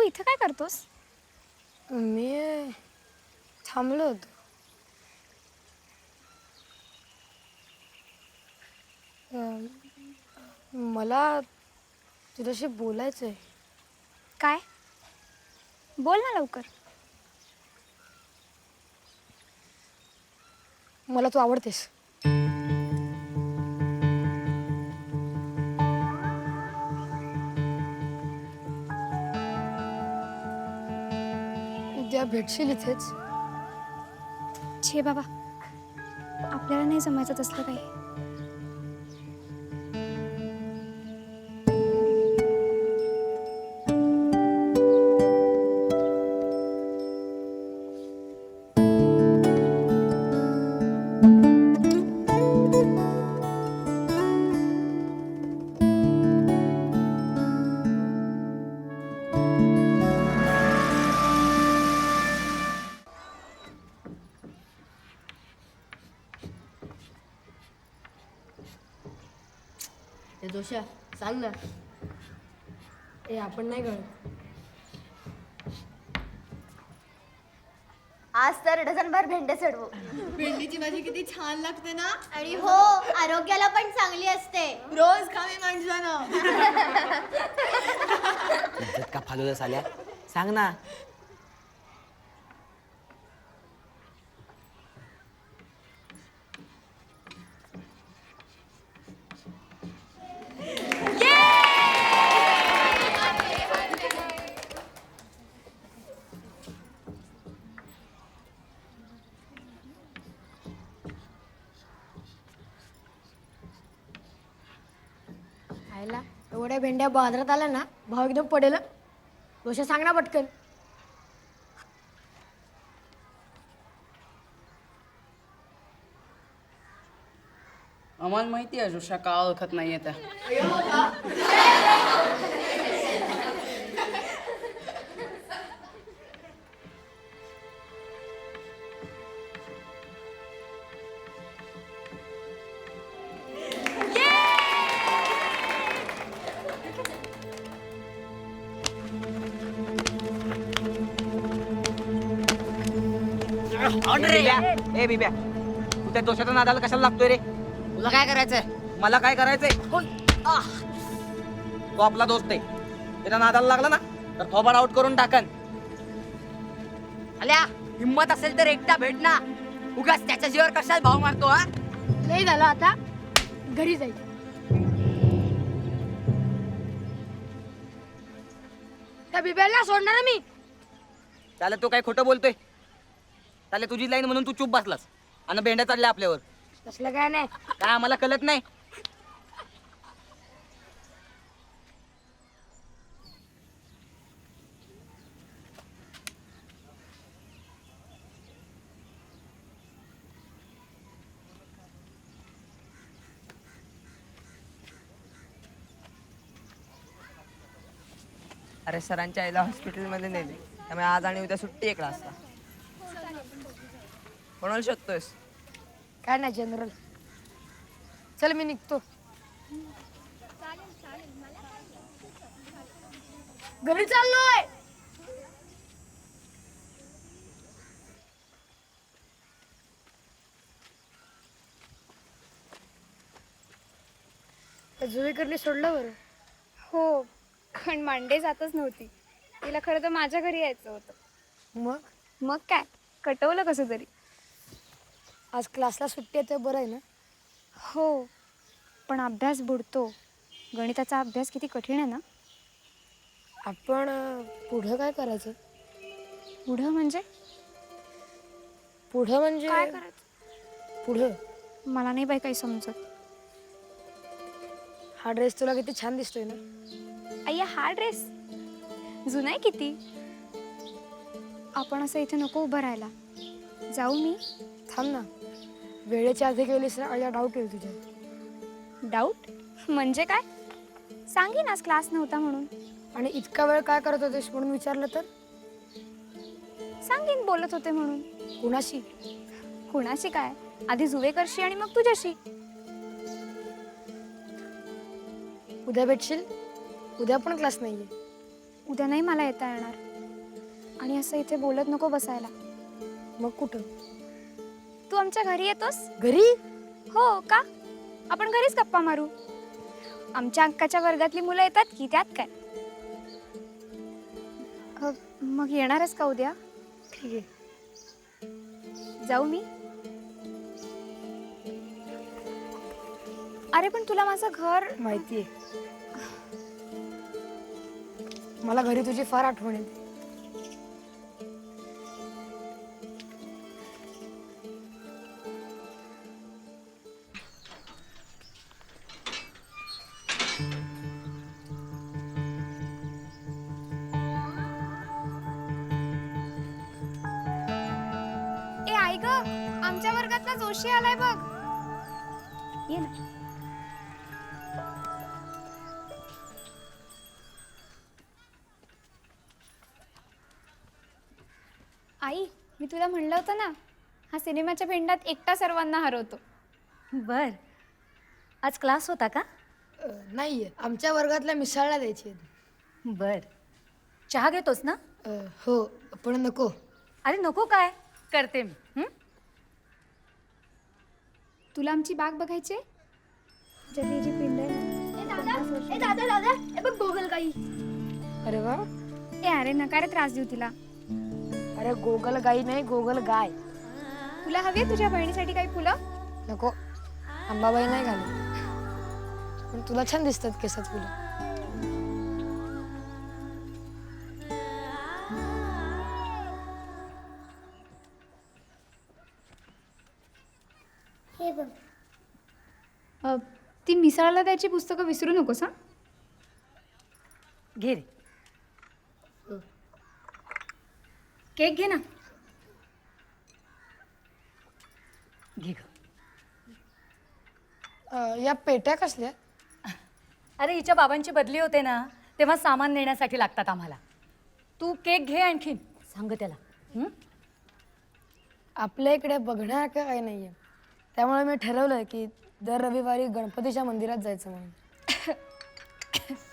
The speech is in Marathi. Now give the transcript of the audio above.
तू इथं काय करतोस? मी थांबलो होतो. अं, मला तुझ्याशी बोलायचं आहे काय? बोल ना लवकर. मला तू आवडतेस. उद्या भेटशील इथेच. छे बाबा आपल्याला नाही जमायचं तसलं काही. दोषा सांग ना. ए आपण नाही कळत आज तर डझनभर भेंडे चढवू. भेंडीची भाजी किती छान लागते ना? आणि हो आरोग्याला पण चांगली असते. रोज खावी माणसानं इज्जत का साल्या सांग ना एवढ्या भेंड्या बाजारात आल्या ना भाव एकदम पडेल दोषा सांग ना पटकन. आम्हाला माहिती आहे जोशा का ओळखत नाही त्या ए बिब्या. तू त्या दोषाच्या नादाला कशाला लागतोय रे? तुला काय करायचंय? मला काय करायचंय? आह! तो आपला दोस्त आहे त्याच्या नादाला लागला ना तर थोबाड आउट करून टाकन. आल्या हिंमत असेल तर एकटा भेट ना. उगाच त्याच्या जीवर कशाला भाव मारतो हा? नाही झालं आता. घरी जायचं त्या बिब्याला सोडणार ना मी. त्याला तो काय खोटं बोलतोय? त्याला तुझी लाईन म्हणून तू चूप बसलास. आणि भेंड्या चढल्या आपल्यावर. तसलं काय नाही. काय आम्हाला कळत नाही? अरे सरांच्या आईला हॉस्पिटलमध्ये नेले. त्यामुळे आज आणि उद्या सुट्टी आहे क्लासला कोणाला शोधतोयस? काय नाही जनरल चल मी निघतो. घरी चाललोय! जुवेकरने सोडलं बरं? हो पण मांडे जातच नव्हती. तिला खरं तर माझ्या घरी यायचं होतं. मग? मग काय? कटवलं कसं तरी. आज क्लासला सुट्टी आहे तर बरं आहे ना? हो पण अभ्यास बुडतो. गणिताचा अभ्यास किती कठीण आहे ना? आपण अं, पुढं काय करायचं? पुढं म्हणजे? पुढं म्हणजे काय करायचं? पुढं. मला नाही बाई काही समजत. हा ड्रेस तुला किती छान दिसतोय ना? अय्या हा ड्रेस? जुना आहे किती? आपण असं इथे नको उभं राहायला. जाऊ मी. थांब ना. वेळेच्या आधी गेलीस ना अया डाऊट येईल तुझ्यात. डाऊट म्हणजे काय? सांगीन आज क्लास नव्हता म्हणून. आणि इतका वेळ काय करत होतेस म्हणून विचारलं तर? सांगीन बोलत होते म्हणून. कुणाशी? कुणाशी काय? आधी जुवेकरशी आणि मग तुझ्याशी. उद्या भेटशील? उद्या पण क्लास नाहीये. उद्या नाही मला येता येणार. आणि असं इथे बोलत नको बसायला. मग कुठं? तू आमच्या घरी येतोस? घरी? हो का? आपण घरीच गप्पा मारू. आमच्या अंकाच्या वर्गातली मुलं येतात की त्यात काय? अ, मग येणारच का उद्या? ठीक आहे. जाऊ मी. अरे पण तुला माझं घर माहिती आहे मला घरी तुझी फार आठवण येते. आमच्या वर्गातला जोशी आलाय बघ. ये ना. आई मी तुला म्हणलं होतं ना हा सिनेमाच्या भेंडात एकटा सर्वांना हरवतो. बर. आज क्लास होता का? अ, नाहीये. आमच्या वर्गातल्या मिसळला द्यायची. बर. चहा घेतोस ना? हो पण नको. अरे नको काय? करते मी? तुला आमची बाग बघायची आहे? ज्यात ही जी पिंड आहे ना, दादा. दादा हे बघ गोगल गाई. अरे वा. ए अरे नका रे त्रास देऊ तिला. अरे गोगल गाई नाही गोगल गाय. तुला हवी आहे तुझ्या बहिणीसाठी काही फुलं? नको. अंबाबाई नाही घालत. पण तुला छान दिसतात केसात फुलं. हे बघ. अ, ती मिसळला द्यायची पुस्तकं विसरू नकोस हा? घे रे. केक घे ना. घे ग. अ, या पेट्या कसल्या? अरे हिच्या बाबांची बदली होते ना तेव्हा सामान नेण्यासाठी लागतात आम्हाला. तू केक घे आणखीन. सांग त्याला. हं? आपल्या इकडे बघण्यासारखं काही नाहीये. त्यामुळे मी ठरवलं की दर रविवारी गणपतीच्या मंदिरात जायचं म्हणून.